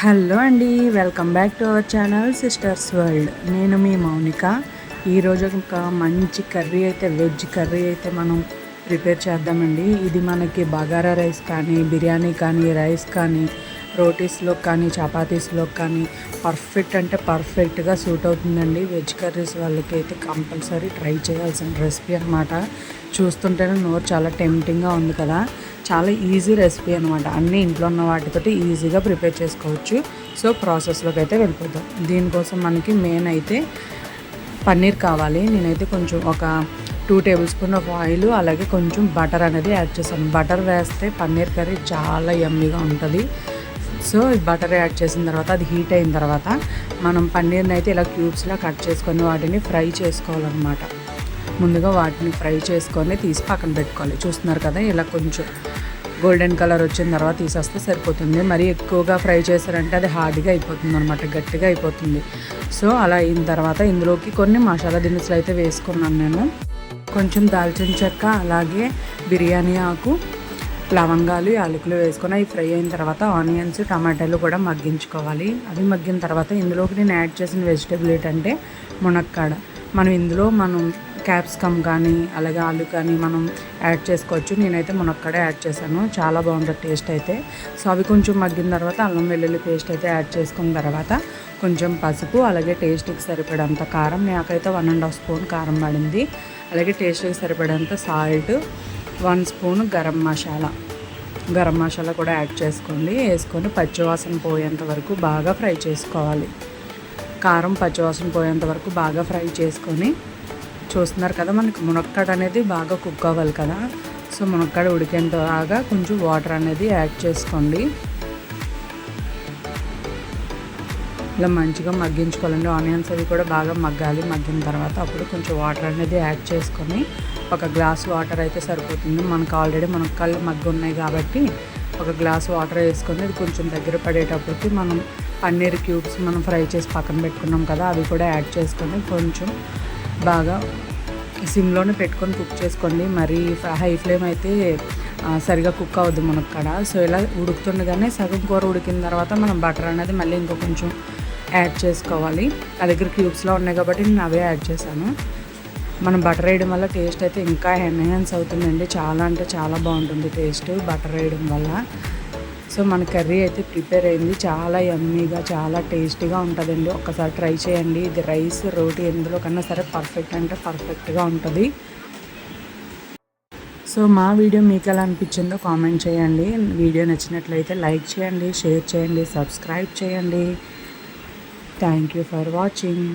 Hello అండి welcome back to our channel sisters world. నేను మీ మౌనిక. ఈరోజు ఒక మంచి కర్రీ అయితే వెజ్ కర్రీ అయితే మనం ప్రిపేర్ చేద్దామండి. ఇది మనకి బగారా రైస్ కానీ బిర్యానీ కానీ రైస్ కానీ రోటీస్లో కానీ చపాతీస్లో కానీ పర్ఫెక్ట్ అంటే పర్ఫెక్ట్గా సూట్ అవుతుందండి. వెజ్ కర్రీస్ వాళ్ళకి అయితే కంపల్సరీ ట్రై చేయాల్సిన రెసిపీ అనమాట చూస్తుంటేనే నోరు చాలా టెంప్టింగ్గా ఉంది కదా. చాలా ఈజీ రెసిపీ అనమాట అన్నీ ఇంట్లో ఉన్న వాటితోటి ఈజీగా ప్రిపేర్ చేసుకోవచ్చు. సో ప్రాసెస్లోకి అయితే వెళ్ళిపోతాం దీనికోసం మనకి మెయిన్ అయితే పన్నీర్ కావాలి. నేనైతే కొంచెం ఒక two table spoon of oil అలాగే కొంచెం బటర్ అనేది యాడ్ చేశాను. బటర్ వేస్తే పన్నీర్ కర్రీ చాలా యమ్మీగా ఉంటుంది. సో బటర్ యాడ్ చేసిన తర్వాత అది హీట్ అయిన తర్వాత మనం పన్నీర్ని అయితే ఇలా క్యూబ్స్లా కట్ చేసుకొని వాటిని ఫ్రై చేసుకోవాలన్నమాట. ముందుగా వాటిని ఫ్రై చేసుకొని తీసి పక్కన పెట్టుకోవాలి. చూస్తున్నారు కదా ఇలా కొంచెం గోల్డెన్ కలర్ వచ్చిన తర్వాత తీసేస్తే సరిపోతుంది. మరి ఎక్కువగా ఫ్రై చేశారంటే అది హార్డ్గా అయిపోతుంది అనమాట గట్టిగా అయిపోతుంది. సో అలా అయిన తర్వాత ఇందులోకి కొన్ని మసాలా దినుసులు అయితే వేసుకున్నాను నేను. కొంచెం దాల్చిన చెక్క అలాగే బిర్యానీ ఆకు లవంగాలు యాలకులు వేసుకొని అవి ఫ్రై అయిన తర్వాత ఆనియన్స్ టమాటాలు కూడా మగ్గించుకోవాలి. అవి మగ్గిన తర్వాత ఇందులోకి నేను యాడ్ చేసిన వెజిటేబుల్ ఏంటంటే మునక్కాడ. మనం ఇందులో మనం క్యాప్సికమ్ కానీ అలాగే ఆలు కానీ మనం యాడ్ చేసుకోవచ్చు. నేనైతే మునక్కడే యాడ్ చేశాను. చాలా బాగుంటుంది టేస్ట్ అయితే. సో అవి కొంచెం మగ్గిన తర్వాత అల్లం వెల్లుల్లి పేస్ట్ అయితే యాడ్ చేసుకున్న తర్వాత కొంచెం పసుపు అలాగే టేస్ట్కి సరిపడేంత కారం. నాకైతే వన్ అండ్ హాఫ్ స్పూన్ కారం పడింది. అలాగే టేస్ట్కి సరిపడేంత salt one spoon garam masala. Garam masala కూడా యాడ్ చేసుకోండి. వేసుకొని పచ్చివాసన పోయేంత వరకు బాగా ఫ్రై చేసుకోవాలి. కారం పచ్చివాసన పోయేంత వరకు బాగా ఫ్రై చేసుకొని చూస్తున్నారు కదా మనకి మునక్కాడ అనేది బాగా కుక్ అవ్వాలి కదా. సో మునక్కాడ ఉడికేంత బాగా కొంచెం వాటర్ అనేది యాడ్ చేసుకోండి. ఇలా మంచిగా మగ్గించుకోవాలండి. ఆనియన్స్ అవి కూడా బాగా మగ్గాలి. మగ్గిన తర్వాత అప్పుడు కొంచెం వాటర్ అనేది యాడ్ చేసుకొని ఒక గ్లాస్ వాటర్ అయితే సరిపోతుంది. మనకు ఆల్రెడీ మనకు కళ్ళు మగ్గు ఉన్నాయి కాబట్టి ఒక గ్లాస్ వాటర్ వేసుకొని ఇది కొంచెం దగ్గర పడేటప్పటికి మనం పన్నీర్ క్యూబ్స్ మనం ఫ్రై చేసి పక్కన పెట్టుకున్నాం కదా అవి కూడా యాడ్ చేసుకొని కొంచెం బాగా సిమ్లోనే పెట్టుకొని కుక్ చేసుకోండి. మరి హై ఫ్లేమ్ అయితే సరిగా కుక్ అవ్వద్దు మనకు కాడ. సో ఇలా ఉడుకుతుండగానే సగం కూర ఉడికిన తర్వాత మనం బటర్ అనేది మళ్ళీ ఇంకో కొంచెం యాడ్ చేసుకోవాలి. నా దగ్గర క్యూబ్స్లో ఉన్నాయి కాబట్టి నేను అవే యాడ్ చేశాను. మనం బటర్ వేయడం వల్ల టేస్ట్ అయితే ఇంకా ఎన్హాన్స్ అవుతుందండి. చాలా అంటే చాలా బాగుంటుంది టేస్ట్ బటర్ వేయడం వల్ల. సో మన కర్రీ అయితే ప్రిపేర్ అయింది. చాలా యమ్మీగా చాలా టేస్టీగా ఉంటుందండి. ఒక్కసారి ట్రై చేయండి. ఇది రైస్ రోటీ ఎందులో కన్నా సరే పర్ఫెక్ట్ అంటే పర్ఫెక్ట్గా ఉంటుంది. సో మా వీడియో మీకు ఎలా అనిపించిందో కామెంట్ చేయండి. వీడియో నచ్చినట్లయితే లైక్ చేయండి షేర్ చేయండి సబ్స్క్రైబ్ చేయండి. Thank you for watching.